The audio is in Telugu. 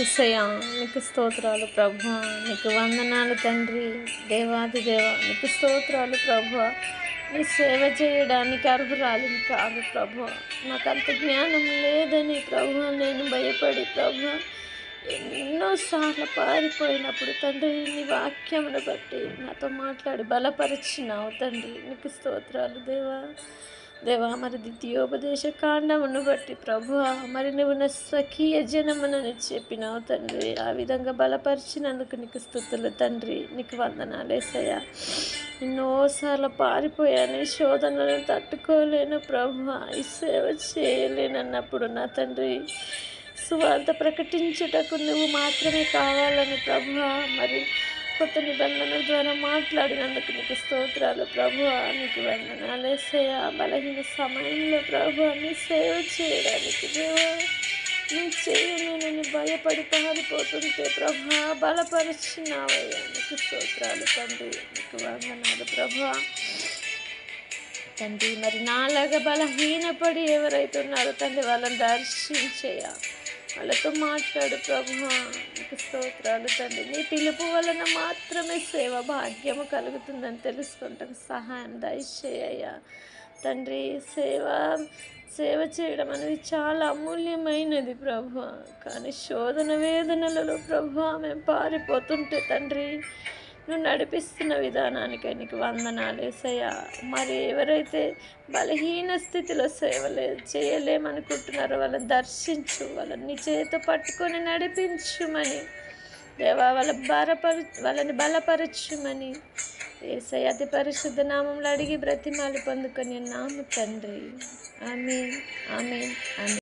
ఇసయా నీకు స్తోత్రాలు ప్రభు. నీకు వందనాలు తండ్రి దేవాది దేవ. నీకు స్తోత్రాలు ప్రభు. నీ సేవ చేయడానికి అర్హురాలు కాదు ప్రభు. నాకు అంత జ్ఞానం లేదని ప్రభు. నేను భయపడి ప్రభు ఎన్నోసార్లు పారిపోయినప్పుడు తండ్రి నీ వాక్యమును బట్టి నాతో మాట్లాడి బలపరిచినావు తండ్రి. నీకు స్తోత్రాలు దేవా. దేవా మరి ద్వితీయోపదేశ కాండమును బట్టి ప్రభు మరి నువ్వు నా స్వకీయ జనమునని చెప్పినావు తండ్రి. ఆ విధంగా బలపరిచినందుకు నీకు స్థుతులు తండ్రి. నీకు వందనాలేసయ్యా ఎన్నోసార్లు పారిపోయాను శోధనలను తట్టుకోలేను ప్రభు ఈ సేవ చేయలేనన్నప్పుడు నా తండ్రి సువార్త ప్రకటించుటకు నువ్వు మాత్రమే కావాలని ప్రభు మరి కొత్త నిబంధనల ద్వారా మాట్లాడినందుకు నీకు స్తోత్రాలు ప్రభు నీకు వందనాలేసయ బలహీన సమయంలో ప్రభు నీ సేవ చేయడానికి దేవా నీ చేయలేనని భయపడి పారిపోతుంటే ప్రభు బలపరిచినావయ్యా. నీకు స్తోత్రాలు తండ్రి. నీకు వందనాలు ప్రభు తండ్రి మరి నాలాగా బలహీనపడి ఎవరైతే ఉన్నారో తండ్రి వాళ్ళని దర్శించేయ వాళ్ళతో మాట్లాడు ప్రభు. నీకు స్తోత్రాలు తండ్రి. నీ పిలుపు వలన మాత్రమే సేవ భాగ్యము కలుగుతుందని తెలుసుకుంటాను సహాయం దయచేయ తండ్రి సేవ సేవ చేయడం అనేది చాలా అమూల్యమైనది ప్రభు. కానీ శోధన వేదనలలో ప్రభు మేము పారిపోతుంటే తండ్రి నువ్వు నడిపిస్తున్న విధానానికి నీకు వందనాలేసయ్యా మరి ఎవరైతే బలహీన స్థితిలో సేవలే చేయలేమనుకుంటున్నారో వాళ్ళని దర్శించు వాళ్ళని నీ చేత పట్టుకొని నడిపించుమని. దేవా వాళ్ళ బలపరు వాళ్ళని బలపరచుమని. ఏసై అతి పరిశుద్ధ నామంలో అడిగి బ్రతిమాలు పొందుకొని నాము తండ్రి. ఆమె ఆమె ఆమె